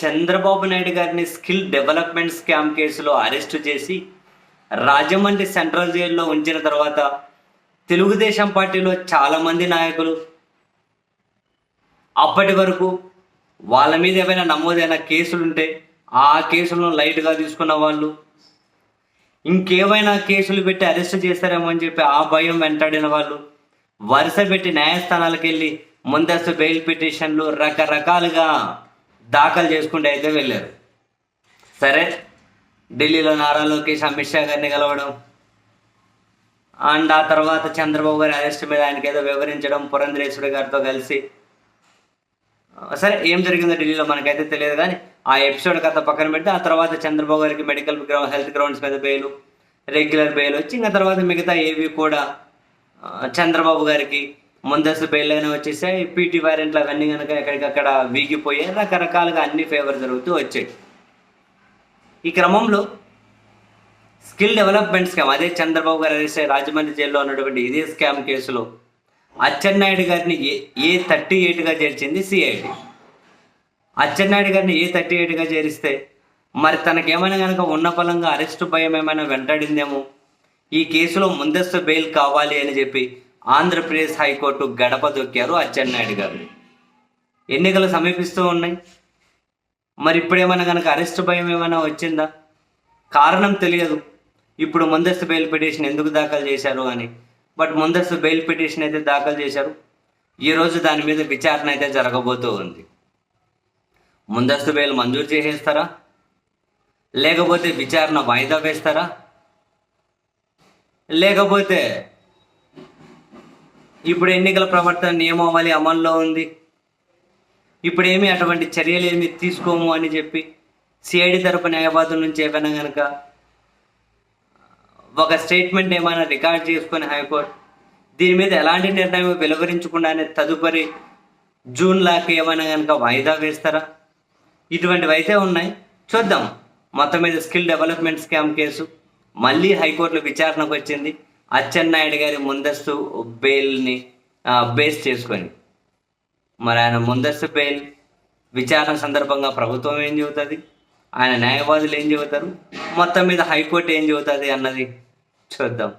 చంద్రబాబు నాయుడు గారిని skill development scam కేసులో arrest చేసి రాజమండ్రి సెంట్రల్ జైల్లో ఉంచిన తర్వాత తెలుగుదేశం పార్టీలో చాలామంది నాయకులు అప్పటి వరకు వాళ్ళ మీద ఏమైనా నమోదైన కేసులుంటే ఆ కేసులను లైట్గా తీసుకున్న వాళ్ళు ఇంకేమైనా కేసులు పెట్టి అరెస్ట్ చేస్తారేమో అని చెప్పి ఆ భయం వెంటాడిన వాళ్ళు వరుస పెట్టి న్యాయస్థానాలకు వెళ్ళి ముందస్తు బెయిల్ పిటిషన్లు రకరకాలుగా దాఖలు చేసుకుంటే అయితే వెళ్ళారు. సరే ఢిల్లీలో నారా లోకేష్ అమిత్ షా గారిని కలవడం. అండ్ ఆ తర్వాత చంద్రబాబు గారి అరెస్ట్ మీద ఆయనకి ఏదో వివరించడం పురంధరేశ్వరి గారితో కలిసి. సరే ఏం జరిగిందో ఢిల్లీలో మనకైతే తెలియదు కానీ ఆ ఎపిసోడ్ కథ పక్కన పెట్టి ఆ తర్వాత చంద్రబాబు గారికి మెడికల్ గ్రౌండ్ హెల్త్ గ్రౌండ్స్ మీద బెయిల్ రెగ్యులర్ బెయిల్ వచ్చి ఇంకా తర్వాత మిగతా ఏవి కూడా చంద్రబాబు గారికి ముందస్తు బెయిల్ అయినా వచ్చేసాయి. పీటీ వారెంట్లు అవన్నీ కనుక ఎక్కడికక్కడ వీగిపోయాయి. రకరకాలుగా అన్ని ఫేవర్ జరుగుతూ వచ్చాయి. ఈ క్రమంలో స్కిల్ డెవలప్మెంట్ స్కామ్ అదే చంద్రబాబు గారు అరెస్ట్ రాజమండ్రి జైల్లో ఉన్నటువంటి ఇదే స్కామ్ కేసులో అచ్చెన్నాయుడు గారిని ఏ ఏ థర్టీ ఎయిట్గా చేర్చింది సిఐడి. అచ్చెన్నాయుడు గారిని ఏ థర్టీ ఎయిట్గా చేరిస్తే మరి తనకేమైనా కనుక ఉన్న ఫలంగా అరెస్టు భయం ఏమైనా వెంటాడిందేమో? ఈ కేసులో ముందస్తు బెయిల్ కావాలి అని చెప్పి ఆంధ్రప్రదేశ్ హైకోర్టు గడప దొక్కారు అచ్చెన్నాయుడు గారు. ఎన్నికలు సమీపిస్తూ ఉన్నాయి. మరి ఇప్పుడేమైనా కనుక అరెస్ట్ భయం ఏమైనా వచ్చిందా? కారణం తెలియదు. ఇప్పుడు ముందస్తు బెయిల్ పిటిషన్ ఎందుకు దాఖలు చేశారు అని. బట్ ముందస్తు బెయిల్ పిటిషన్ అయితే దాఖలు చేశారు. ఈరోజు దాని మీద విచారణ అయితే జరగబోతూ ఉంది. ముందస్తు బెయిల్ మంజూరు చేసేస్తారా? లేకపోతే విచారణ వాయిదా వేస్తారా? లేకపోతే ఇప్పుడు ఎన్నికల ప్రవర్తన నియమావళి అమల్లో ఉంది. ఇప్పుడు ఏమి అటువంటి చర్యలు ఏమి తీసుకోము అని చెప్పి సిఐడి తరపు న్యాయవాదుల నుంచి ఏమైనా కనుక ఒక స్టేట్మెంట్ ఏమైనా రికార్డ్ చేసుకొని హైకోర్టు దీని మీద ఎలాంటి నిర్ణయం వెలువరించకుండానే తదుపరి జూన్ లాకి ఏమైనా కనుక వాయిదా వేస్తారా? ఇటువంటివి అయితే ఉన్నాయి. చూద్దాం. మొత్తం మీద స్కిల్ డెవలప్మెంట్ స్కామ్ కేసు మళ్ళీ హైకోర్టులో విచారణకు వచ్చింది. అచ్చెన్నాయుడు గారి ముందస్తు బెయిల్ని బేస్ చేసుకొని. మరి ఆయన ముందస్తు బెయిల్ విచారణ సందర్భంగా ప్రభుత్వం ఏం చెబుతుంది? ఆయన న్యాయవాదులు ఏం చెబుతారు? మొత్తం మీద హైకోర్టు ఏం చెబుతుంది అన్నది చూద్దాం.